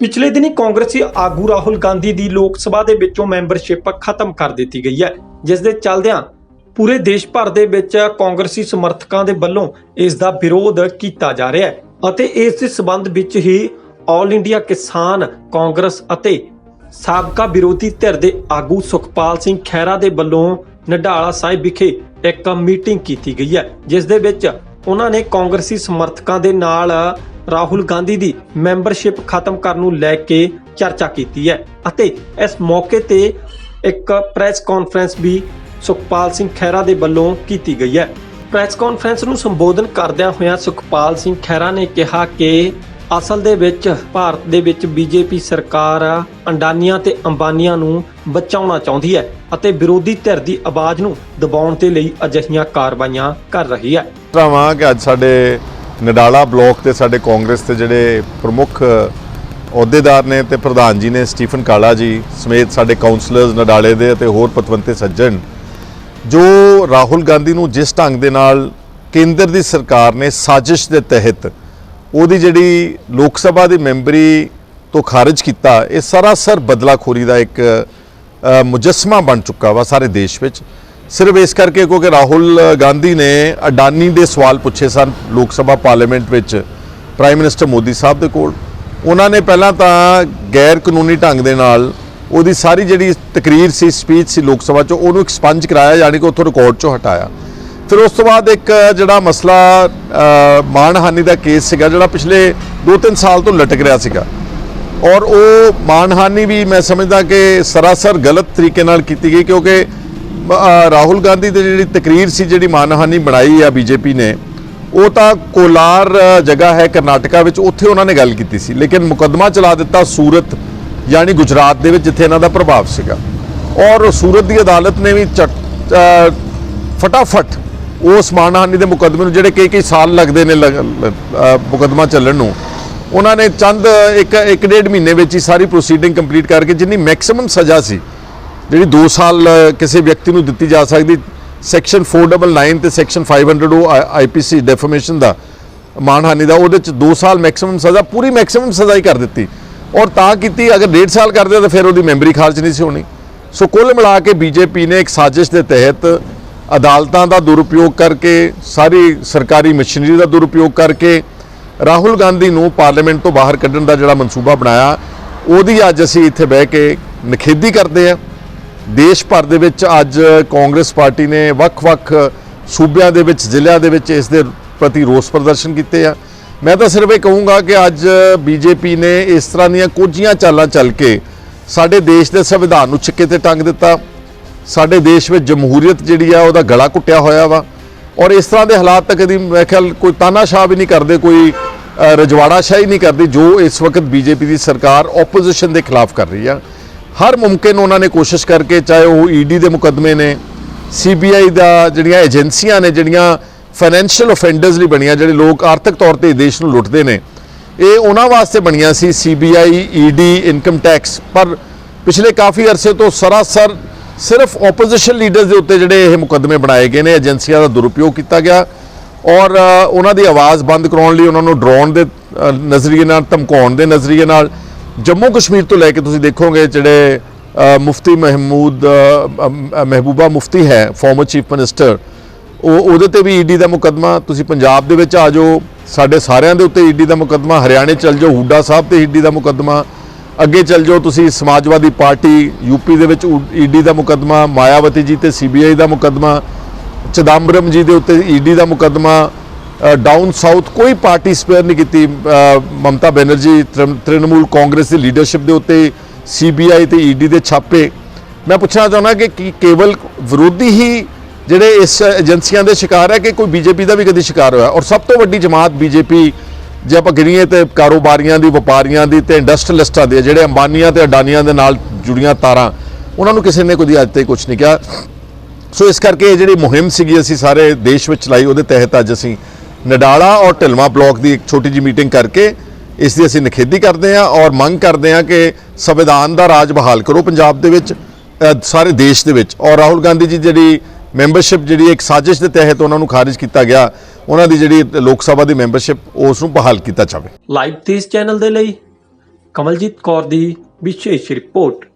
ਪਿਛਲੇ ਦਿਨੀ ਕਾਂਗਰਸੀ ਆਗੂ ਰਾਹੁਲ ਗਾਂਧੀ ਦੀ ਲੋਕ ਸਭਾ ਦੇ ਵਿੱਚੋਂ ਮੈਂਬਰਸ਼ਿਪ ਖਤਮ ਕਰ ਦਿੱਤੀ ਗਈ ਹੈ, ਜਿਸ ਦੇ ਚੱਲਦਿਆਂ ਪੂਰੇ ਦੇਸ਼ ਭਰ ਦੇ ਵਿੱਚ ਕਾਂਗਰਸੀ ਸਮਰਥਕਾਂ ਦੇ ਵੱਲੋਂ ਇਸ ਦਾ ਵਿਰੋਧ ਕੀਤਾ ਜਾ ਰਿਹਾ ਹੈ ਅਤੇ ਇਸ ਦੇ ਸਬੰਧ ਵਿੱਚ ਹੀ ਆਲ ਇੰਡੀਆ ਕਿਸਾਨ ਕਾਂਗਰਸ ਅਤੇ ਸਾਬਕਾ ਵਿਰੋਧੀ ਧਿਰ ਦੇ ਆਗੂ ਸੁਖਪਾਲ ਸਿੰਘ ਖਹਿਰਾ ਦੇ ਵੱਲੋਂ ਨਡਾਲਾ ਸਾਹਿਬ ਵਿਖੇ ਇੱਕ ਮੀਟਿੰਗ ਕੀਤੀ ਗਈ ਹੈ, ਜਿਸ ਦੇ ਵਿੱਚ ਉਹਨਾਂ ਨੇ ਕਾਂਗਰਸੀ ਸਮਰਥਕਾਂ ਦੇ ਨਾਲ ਰਾਹੁਲ ਗਾਂਧੀ ਦੀ ਮੈਂਬਰਸ਼ਿਪ ਖਤਮ ਕਰਨ ਨੂੰ ਲੈ ਕੇ ਚਰਚਾ ਕੀਤੀ ਹੈ ਅਤੇ ਇਸ ਮੌਕੇ ਤੇ ਇੱਕ ਪ੍ਰੈਸ ਕਾਨਫਰੰਸ ਵੀ ਸੁਖਪਾਲ ਸਿੰਘ ਖਹਿਰਾ ਦੇ ਵੱਲੋਂ ਕੀਤੀ ਗਈ ਹੈ। ਪ੍ਰੈਸ ਕਾਨਫਰੰਸ ਨੂੰ ਸੰਬੋਧਨ ਕਰਦਿਆਂ ਹੋਇਆਂ ਸੁਖਪਾਲ ਸਿੰਘ ਖਹਿਰਾ ਨੇ ਕਿਹਾ ਕਿ ਅਸਲ ਦੇ ਵਿੱਚ ਭਾਰਤ ਦੇ ਵਿੱਚ ਬੀਜੇਪੀ ਸਰਕਾਰ ਅੰਡਾਨੀਆਂ ਤੇ ਅੰਬਾਨੀਆਂ ਨੂੰ ਬਚਾਉਣਾ ਚਾਹੁੰਦੀ ਹੈ ਅਤੇ ਵਿਰੋਧੀ ਧਿਰ ਦੀ ਆਵਾਜ਼ ਨੂੰ ਦਬਾਉਣ ਦੇ ਲਈ ਅਜਿਹੀਆਂ ਕਾਰਵਾਈਆਂ ਕਰ ਰਹੀ ਹੈ। ਭਰਾਵਾਂ, ਕਿ ਅੱਜ ਸਾਡੇ ਨਡਾਲਾ ਬਲਾਕ ਤੇ ਸਾਡੇ ਕਾਂਗਰਸ ਦੇ ਜਿਹੜੇ ਪ੍ਰਮੁੱਖ ਅਹੁਦੇਦਾਰ ਨੇ ਤੇ ਪ੍ਰਧਾਨ ਜੀ ਨੇ ਸਟੀਫਨ ਕਾਲਾ ਜੀ ਸਮੇਤ ਸਾਡੇ ਕਾਉਂਸਲਰਸ ਨਡਾਲੇ ਦੇ ਅਤੇ ਹੋਰ ਪਤਵੰਤੇ ਸੱਜਣ, ਜੋ ਰਾਹੁਲ ਗਾਂਧੀ ਨੂੰ ਜਿਸ ਢੰਗ ਦੇ ਨਾਲ ਕੇਂਦਰ ਦੀ ਸਰਕਾਰ ਨੇ ਸਾਜ਼ਿਸ਼ ਦੇ ਤਹਿਤ ਉਹਦੀ ਜਿਹੜੀ ਲੋਕ ਸਭਾ ਦੀ ਮੈਂਬਰੀ ਤੋਂ ਖਾਰਜ ਕੀਤਾ, ਇਹ ਸਰਾਸਰ ਬਦਲਾਖੋਰੀ ਦਾ ਇੱਕ ਮੁਜਸਮਾ ਬਣ ਚੁੱਕਾ ਵਾ ਸਾਰੇ ਦੇਸ਼ ਵਿੱਚ। ਸਿਰਫ ਇਸ ਕਰਕੇ ਕਿਉਂਕਿ ਰਾਹੁਲ ਗਾਂਧੀ ਨੇ ਅਡਾਨੀ ਦੇ ਸਵਾਲ ਪੁੱਛੇ ਸਨ ਲੋਕ ਸਭਾ ਪਾਰਲੀਮੈਂਟ ਵਿੱਚ ਪ੍ਰਾਈਮ ਮਿਨਿਸਟਰ ਮੋਦੀ ਸਾਹਿਬ ਦੇ ਕੋਲ। ਉਹਨਾਂ ਨੇ ਪਹਿਲਾਂ ਤਾਂ ਗੈਰ ਕਾਨੂੰਨੀ ਢੰਗ ਦੇ ਨਾਲ ਉਹਦੀ ਸਾਰੀ ਜਿਹੜੀ ਤਕਰੀਰ ਸੀ ਸਪੀਚ ਸੀ ਲੋਕ ਸਭਾ 'ਚ ਉਹਨੂੰ ਐਕਸਪੰਜ ਕਰਾਇਆ ਯਾਨੀ ਕਿ ਉੱਥੋਂ ਰਿਕਾਰਡ 'ਚੋਂ ਹਟਾਇਆ। ਫਿਰ ਉਸ ਤੋਂ ਬਾਅਦ ਇੱਕ ਜਿਹੜਾ ਮਸਲਾ ਅ, ਮਾਣਹਾਨੀ ਦਾ ਕੇਸ ਸੀਗਾ ਜਿਹੜਾ ਪਿਛਲੇ 2-3 ਸਾਲ ਤੋਂ ਲਟਕ ਰਿਹਾ ਸੀਗਾ। ਔਰ ਉਹ ਮਾਣਹਾਨੀ ਵੀ ਮੈਂ ਸਮਝਦਾ ਕਿ ਸਰਾਸਰ ਗਲਤ ਤਰੀਕੇ ਨਾਲ ਕੀਤੀ ਗਈ ਕਿਉਂਕਿ ਰਾਹੁਲ ਗਾਂਧੀ ਦੀ ਜਿਹੜੀ ਤਕਰੀਰ ਸੀ, ਜਿਹੜੀ ਮਾਣਹਾਨੀ ਬਣਾਈ ਆ ਬੀਜੇਪੀ ਨੇ, ਉਹ ਤਾਂ ਕੋਲਾਰ ਜਗ੍ਹਾ ਹੈ ਕਰਨਾਟਕਾ ਵਿੱਚ, ਉੱਥੇ ਉਹਨਾਂ ਨੇ ਗੱਲ ਕੀਤੀ ਸੀ। ਲੇਕਿਨ ਮੁਕੱਦਮਾ ਚਲਾ ਦਿੱਤਾ ਸੂਰਤ, ਯਾਨੀ ਗੁਜਰਾਤ ਦੇ ਵਿੱਚ, ਜਿੱਥੇ ਇਹਨਾਂ ਦਾ ਪ੍ਰਭਾਵ ਸੀਗਾ। ਔਰ ਸੂਰਤ ਦੀ ਅਦਾਲਤ ਨੇ ਵੀ ਚੱਟ- ਫਟਾਫਟ ਉਸ ਮਾਣਹਾਨੀ ਦੇ ਮੁਕੱਦਮੇ ਨੂੰ, ਜਿਹੜੇ ਕਈ ਕਈ ਸਾਲ ਲੱਗਦੇ ਨੇ ਲਗ- ਲ- ਮੁਕੱਦਮਾ ਚੱਲਣ ਨੂੰ, ਉਹਨਾਂ ਨੇ ਚੰਦ ਇੱਕ ਇੱਕ ਡੇਢ ਮਹੀਨੇ ਵਿੱਚ ਹੀ ਸਾਰੀ ਪ੍ਰੋਸੀਡਿੰਗ ਕੰਪਲੀਟ ਕਰਕੇ, ਜਿੰਨੀ ਮੈਕਸਿਮਮ ਸਜ਼ਾ ਸੀ ਜਿਹੜੀ 2 ਸਾਲ ਕਿਸੇ ਵਿਅਕਤੀ ਨੂੰ ਦਿੱਤੀ ਜਾ ਸਕਦੀ ਸੈਕਸ਼ਨ 499 ਤੇ ਸੈਕਸ਼ਨ 500 ਉਹ ਆਈਪੀਸੀ ਡੈਫਾਮੇਸ਼ਨ ਦਾ ਮਾਨਹਾਨੀ ਦਾ, ਉਹਦੇ ਚ 2 ਸਾਲ ਮੈਕਸਿਮਮ ਸਜ਼ਾ, ਪੂਰੀ ਮੈਕਸਿਮਮ ਸਜ਼ਾ ਹੀ ਕਰ ਦਿੱਤੀ। ਔਰ ਤਾਂ ਕੀਤੀ, ਅਗਰ 1.5 ਸਾਲ ਕਰਦੇ ਤਾਂ ਫਿਰ ਉਹਦੀ ਮੈਮਰੀ ਖਾਰਜ ਨਹੀਂ ਸੀ ਹੋਣੀ। ਸੋ ਕੁੱਲ ਮਿਲਾ ਕੇ ਬੀਜੇਪੀ ਨੇ ਇੱਕ ਸਾਜ਼ਿਸ਼ ਦੇ ਤਹਿਤ ਅਦਾਲਤਾਂ ਦਾ ਦੁਰਉਪਯੋਗ ਕਰਕੇ, ਸਾਰੀ ਸਰਕਾਰੀ ਮਸ਼ੀਨਰੀ ਦਾ ਦੁਰਉਪਯੋਗ ਕਰਕੇ, ਰਾਹੁਲ ਗਾਂਧੀ ਨੂੰ ਪਾਰਲੀਮੈਂਟ ਤੋਂ ਬਾਹਰ ਕੱਢਣ ਦਾ ਜਿਹੜਾ ਮਨਸੂਬਾ ਬਣਾਇਆ, ਉਹਦੀ ਅੱਜ ਅਸੀਂ ਇੱਥੇ ਬਹਿ ਕੇ ਨਿਖੇਧੀ ਕਰਦੇ ਹਾਂ ਦੇਸ਼ ਭਰ ਦੇ ਵਿੱਚ ਅੱਜ ਕਾਂਗਰਸ ਪਾਰਟੀ ਨੇ ਵੱਖ-ਵੱਖ ਸੂਬਿਆਂ ਦੇ ਵਿੱਚ ਜ਼ਿਲ੍ਹਿਆਂ ਦੇ ਵਿੱਚ ਇਸ ਦੇ ਪ੍ਰਤੀ ਰੋਸ ਪ੍ਰਦਰਸ਼ਨ ਕੀਤੇ ਆ। ਮੈਂ ਤਾਂ ਸਿਰਫ ਇਹ ਕਹੂੰਗਾ ਕਿ ਅੱਜ ਬੀਜੇਪੀ ਨੇ ਇਸ ਤਰ੍ਹਾਂ ਦੀਆਂ ਕੁਝੀਆਂ ਚਾਲਾਂ ਚੱਲ ਕੇ ਸਾਡੇ ਦੇਸ਼ ਦੇ ਸੰਵਿਧਾਨ ਨੂੰ ਛਿੱਕੇ ਤੇ ਟੰਗ ਦਿੱਤਾ। ਸਾਡੇ ਦੇਸ਼ ਵਿੱਚ ਜਮਹੂਰੀਅਤ ਜਿਹੜੀ ਆ ਉਹਦਾ ਗਲਾ ਘੁੱਟਿਆ ਹੋਇਆ ਵਾ। ਔਰ ਇਸ ਤਰ੍ਹਾਂ ਦੇ ਹਾਲਾਤ ਤਾਂ ਕਦੀ ਮੈਂ ਖਿਆਲ ਕੋਈ ਤਾਨਾਸ਼ਾਹ ਵੀ ਨਹੀਂ ਕਰਦੇ ਕੋਈ ਅ, ਰਜਵਾੜਾਸ਼ਾਹੀ ਨਹੀਂ ਕਰਦੀ ਜੋ ਇਸ ਵਕਤ ਬੀਜੇਪੀ ਦੀ ਸਰਕਾਰ ਆਪੋਜੀਸ਼ਨ ਦੇ ਖਿਲਾਫ ਕਰ ਰਹੀ ਆ। ਹਰ ਮੁਮਕਿਨ ਉਹਨਾਂ ਨੇ ਕੋਸ਼ਿਸ਼ ਕਰਕੇ, ਚਾਹੇ ਉਹ ਈਡੀ ਦੇ ਮੁਕੱਦਮੇ ਨੇ ਸੀਬੀਆਈ ਦਾ ਜਿਹੜੀਆਂ ਏਜੰਸੀਆਂ ਨੇ, ਜਿਹੜੀਆਂ ਫਾਈਨੈਂਸ਼ੀਅਲ ਅਫੈਂਡਰਸ ਲਈ ਬਣੀਆਂ, ਜਿਹੜੇ ਲੋਕ ਆਰਥਿਕ ਤੌਰ ਤੇ ਦੇਸ਼ ਨੂੰ ਲੁੱਟਦੇ ਨੇ, ਇਹ ਉਹਨਾਂ ਵਾਸਤੇ ਬਣੀਆਂ ਸੀ ਸੀਬੀਆਈ ਈਡੀ ਇਨਕਮ ਟੈਕਸ ਪਰ ਪਿਛਲੇ ਕਾਫੀ ਅਰਸੇ ਤੋਂ ਸਰਾਸਰ ਸਿਰਫ ਆਪੋਜੀਸ਼ਨ ਲੀਡਰਸ ਦੇ ਉੱਤੇ ਜਿਹੜੇ ਇਹ ਮੁਕੱਦਮੇ ਬਣਾਏ ਗਏ ਨੇ, ਏਜੰਸੀਆਂ ਦਾ ਦੁਰਉਪਯੋਗ ਕੀਤਾ ਗਿਆ ਔਰ ਉਹਨਾਂ ਦੀ ਆਵਾਜ਼ ਬੰਦ ਕਰਾਉਣ ਲਈ ਉਹਨਾਂ ਨੂੰ ਡਰਾਉਣ ਦੇ ਨਜ਼ਰੀਏ ਨਾਲ, ਧਮਕਾਉਣ ਦੇ ਨਜ਼ਰੀਏ ਨਾਲ ਜੰਮੂ ਕਸ਼ਮੀਰ ਤੋਂ ਲੈ ਕੇ ਤੁਸੀਂ ਦੇਖੋਗੇ ਜਿਹੜੇ ਮੁਫਤੀ ਮਹਿਮੂਦ ਮਹਿਬੂਬਾ ਮੁਫਤੀ ਹੈ ਫਾਰਮਰ ਚੀਫ ਮਿਨਿਸਟਰ ਉਹ, ਉਹਦੇ ਤੇ ਵੀ ਈਡੀ ਦਾ ਮੁਕੱਦਮਾ ਤੁਸੀਂ ਪੰਜਾਬ ਦੇ ਵਿੱਚ ਆ ਜਾਓ, ਸਾਡੇ ਸਾਰਿਆਂ ਦੇ ਉੱਤੇ ਈਡੀ ਦਾ ਮੁਕੱਦਮਾ, ਹਰਿਆਣੇ ਚੱਲ ਜਾਓ, ਹੁੱਡਾ ਸਾਹਿਬ ਤੇ ਈਡੀ ਦਾ ਮੁਕੱਦਮਾ, ਅੱਗੇ ਚੱਲ ਜਾਓ ਤੁਸੀਂ ਸਮਾਜਵਾਦੀ ਪਾਰਟੀ ਯੂਪੀ ਦੇ ਵਿੱਚ ਈਡੀ ਦਾ ਮੁਕੱਦਮਾ, ਮਾਇਆਵਤੀ ਜੀ ਤੇ ਸੀਬੀਆਈ ਦਾ ਮੁਕੱਦਮਾ, ਚਿਦੰਬਰਮ ਜੀ ਦੇ ਉੱਤੇ ਈਡੀ ਦਾ ਮੁਕੱਦਮਾ ਡਾਊਨ ਸਾਊਥ ਕੋਈ ਪਾਰਟੀ ਸਪੇਅਰ ਨਹੀਂ ਕੀਤੀ। ਮਮਤਾ ਬੈਨਰਜੀ ਤ੍ਰਿਣ- ਤ੍ਰਿਣਮੂਲ ਕਾਂਗਰਸ ਦੀ ਲੀਡਰਸ਼ਿਪ ਦੇ ਉੱਤੇ ਸੀਬੀਆਈ ਤੇ ਈਡੀ ਦੇ ਛਾਪੇ। ਮੈਂ ਪੁੱਛਣਾ ਚਾਹੁੰਦਾ ਕਿ ਕੀ ਕੇਵਲ ਵਿਰੋਧੀ ਹੀ ਜਿਹੜੇ ਇਸ ਏਜੰਸੀਆਂ ਦੇ ਸ਼ਿਕਾਰ ਹੈ ਕਿ ਕੋਈ ਬੀਜੇਪੀ ਦਾ ਵੀ ਕਦੀ ਸ਼ਿਕਾਰ ਹੋਇਆ? ਔਰ ਸਭ ਤੋਂ ਵੱਡੀ ਜਮਾਤ ਬੀਜੇਪੀ ਜੇ ਆਪਾਂ ਗਿਣੀਏ ਤੇ ਕਾਰੋਬਾਰੀਆਂ ਦੀ, ਵਪਾਰੀਆਂ ਦੀ ਤੇ ਇੰਡਸਟਰੀਲਿਸਟਾਂ ਦੀ ਜਿਹੜੇ ਅੰਬਾਨੀਆਂ ਤੇ ਅਡਾਨੀਆਂ ਦੇ ਨਾਲ ਜੁੜੀਆਂ ਤਾਰਾਂ, ਉਹਨਾਂ ਨੂੰ ਕਿਸੇ ਨੇ ਕੋਈ ਅੱਜ ਤੱਕ ਕੁਝ ਨਹੀਂ ਕਿਹਾ। ਸੋ ਇਸ ਕਰਕੇ ਇਹ ਜਿਹੜੀ ਮੁਹਿੰਮ ਸੀਗੀ, ਅਸੀਂ ਸਾਰੇ ਦੇਸ਼ ਵਿੱਚ ਚਲਾਈ, ਉਹਦੇ ਤਹਿਤ ਅੱਜ ਅਸੀਂ ਨਡਾਲਾ ਔਰ ਢਿਲਮਾ ਬਲਾਕ ਦੀ ਇੱਕ ਛੋਟੀ ਜਿਹੀ ਮੀਟਿੰਗ ਕਰਕੇ ਇਸ ਦੀ ਅਸੀਂ ਨਿਖੇਧੀ ਕਰਦੇ ਹਾਂ ਔਰ ਮੰਗ ਕਰਦੇ ਹਾਂ ਕਿ ਸੰਵਿਧਾਨ ਦਾ ਰਾਜ ਬਹਾਲ ਕਰੋ ਪੰਜਾਬ ਦੇ ਵਿੱਚ ਸਾਰੇ ਦੇਸ਼ ਦੇ ਵਿੱਚ। ਔਰ ਰਾਹੁਲ ਗਾਂਧੀ ਜੀ ਜਿਹੜੀ ਮੈਂਬਰਸ਼ਿਪ ਜਿਹੜੀ ਇੱਕ ਸਾਜ਼ਿਸ਼ ਦੇ ਤਹਿਤ ਉਹਨਾਂ ਨੂੰ ਖਾਰਜ ਕੀਤਾ ਗਿਆ, ਉਹਨਾਂ ਦੀ ਜਿਹੜੀ ਲੋਕ ਸਭਾ ਦੀ ਮੈਂਬਰਸ਼ਿਪ, ਉਸ ਨੂੰ ਬਹਾਲ ਕੀਤਾ ਜਾਵੇ। ਲਾਈਵ ਤੇਜ਼ ਚੈਨਲ ਦੇ ਲਈ ਕਮਲਜੀਤ ਕੌਰ ਦੀ ਵਿਸ਼ੇਸ਼ ਰਿਪੋਰਟ।